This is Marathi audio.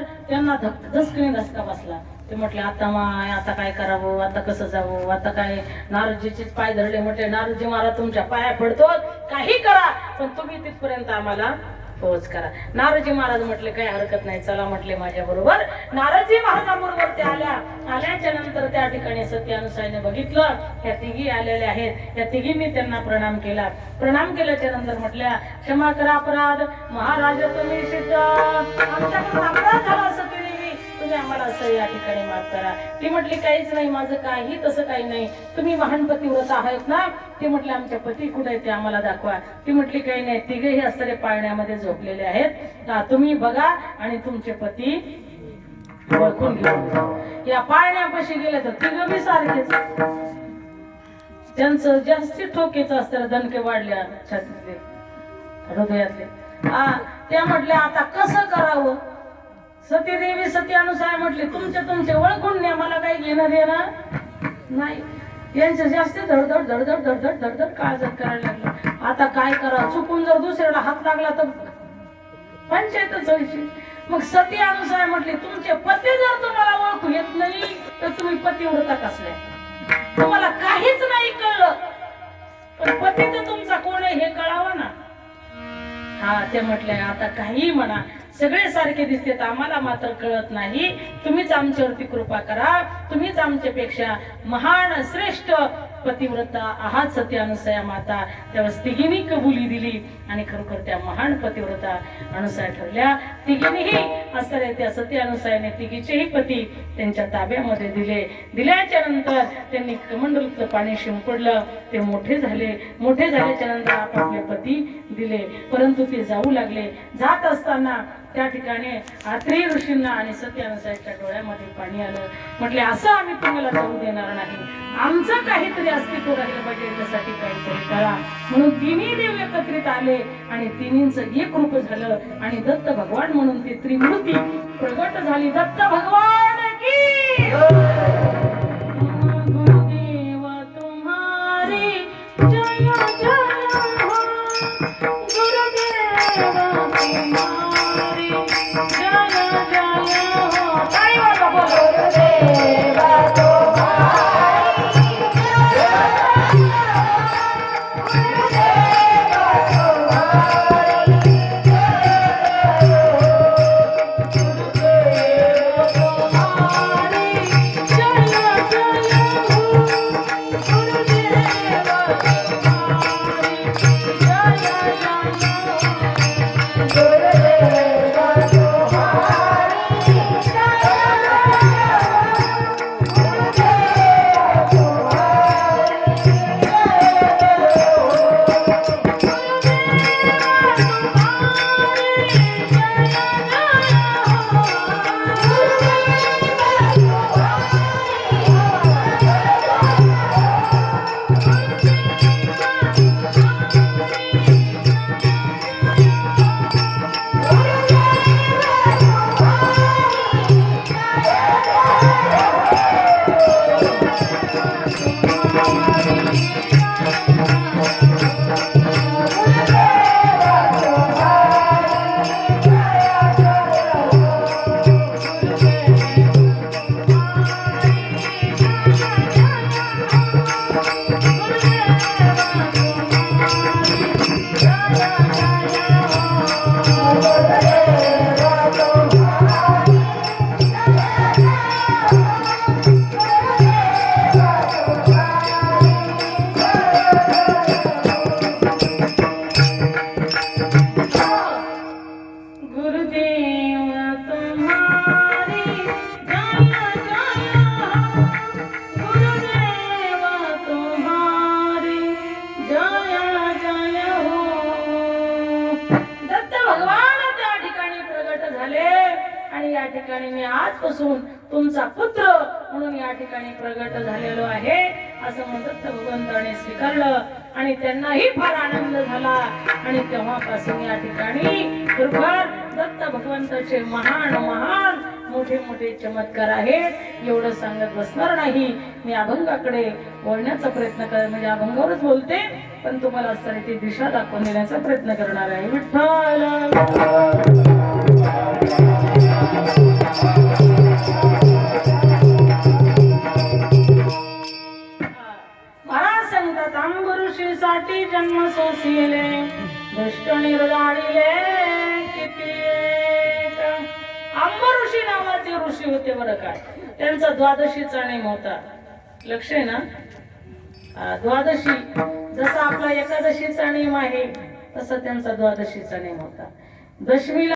तर त्यांना धसकणी धसका बसला. ते म्हटले आता माय आता काय करावं? आता कसं जावं? आता काय नारदजीचे पाय धरले? म्हटले नारदजी मला तुमच्या पाया पडतो काही करा पण तुम्ही तिथपर्यंत आम्हाला पोहोच करा नाराजी महाराज म्हटले काही हरकत नाही चला म्हटले माझ्या बरोबर नाराजी महाराजांबरोबर त्या आल्या. आल्याच्यानंतर त्या ठिकाणी सत्यानुसाईने बघितलं. या तिघी आलेल्या आहेत. त्या तिघींनी त्यांना प्रणाम केला. प्रणाम केल्याच्यानंतर म्हटल्या क्षमा करा अपराध. महाराज तुम्ही सिद्ध. आमच्याकडून अपराध झाला सतीदेवी म्हणजे आम्हाला असं या ठिकाणी माफ करा. ती म्हटली काहीच नाही माझं काही तसं काही नाही. तुम्ही महान पतिव्रत आहात ना? ती म्हटले आमच्या पती कुठे ते आम्हाला दाखवा. ती म्हटली काही नाही तिघेही असणारे पाळण्यामध्ये झोपलेले आहेत. तुम्ही बघा आणि तुमचे पती ओळखून घेऊन या पाळण्यापाशी गेले तर तिघ बी सारखेच. त्यांचं जास्ती ठोकेच असतं दणके वाढल्या छातीतले हृदयातले. त्या म्हटल्या आता कसं करावं? सती देवी सती अनुसार म्हटले तुमचे तुमचे ओळखून न्या मला काही घेणं देणं नाही. यांचं जास्त धडधड धडधड धडधड धडधड काळजात करायला लागलं. आता काय करा? चुकून जर दुसऱ्याला हात लागला तर पंचायतच व्हायची मग सती अनुसार म्हटले तुमचे पती जर तुम्हाला ओळखू येत नाही तर तुम्ही पतिव्रता कसल्या तुम्हाला काहीच नाही कळलं. पण पती तर तुमचा कोण आहे हे कळावं ना. हा ते म्हटले आता काही म्हणा. सगळे सारखे दिसते आम्हाला मात्र कळत नाही. तुम्हीच आमच्यावरती कृपा करा. तुम्हीच आमच्यापेक्षा महान श्रेष्ठ पतिव्रता. आहात सती अनुसया माता. त्यावेळेस तिघींनी कबुली दिली आणि खरोखर त्या महान पतिव्रता अनुसया ठरल्या. तिघींनीही असणाऱ्या त्या सत्यानुसयाने तिघीचेही पती त्यांच्या ताब्यामध्ये दिले. दिल्याच्या नंतर त्यांनी कमंडलचं पाणी शिंपडलं. ते मोठे झाले. मोठे झाल्याच्यानंतर आपापले पती दिले. परंतु ते जाऊ लागले. जात असताना त्या ठिकाणी आत्री ऋषींना आणि सत्यानुसाईच्या डोळ्यामध्ये पाणी आलं. म्हटले असं आम्ही तुम्हाला जाऊ देणार नाही. आमचं काहीतरी अस्तित्व राहिलं पाहिजे याच्यासाठी काहीतरी करा. म्हणून तिन्ही देव एकत्रित आले आणि तिन्हींचं एक रूप झालं आणि दत्त भगवान म्हणून ती त्रिमूर्ती प्रगट झाली. दत्त भगवान की! Yeah. आणि या ठिकाणी मी आजपासून तुमचा पुत्र म्हणून या ठिकाणी प्रगट झालेलो आहे. असं म्हणत दत्त भगवंताने स्वीकारलं आणि त्यांनाही फार आनंद झाला. आणि तेव्हापासून या ठिकाणी दत्त भगवंताचे महान महान मोठे मोठे चमत्कार आहेत. एवढं सांगत बसणार नाही. मी अभंगाकडे बोलण्याचा प्रयत्न कर म्हणजे अभंगावरच बोलते पण तुम्हाला असताना ती दिशा दाखवून देण्याचा प्रयत्न करणार आहे. विठ्ठल! माती जन्म सोसिले दुष्ट निर्धारिले किती ऋषी नावाचे ऋषी होते बरं का? त्यांचा द्वादशीचा नेम होता लक्ष आहे ना? द्वादशी. जसा आपला एकादशीचा नेम आहे तसा त्यांचा द्वादशीचा नेम होता दशमीला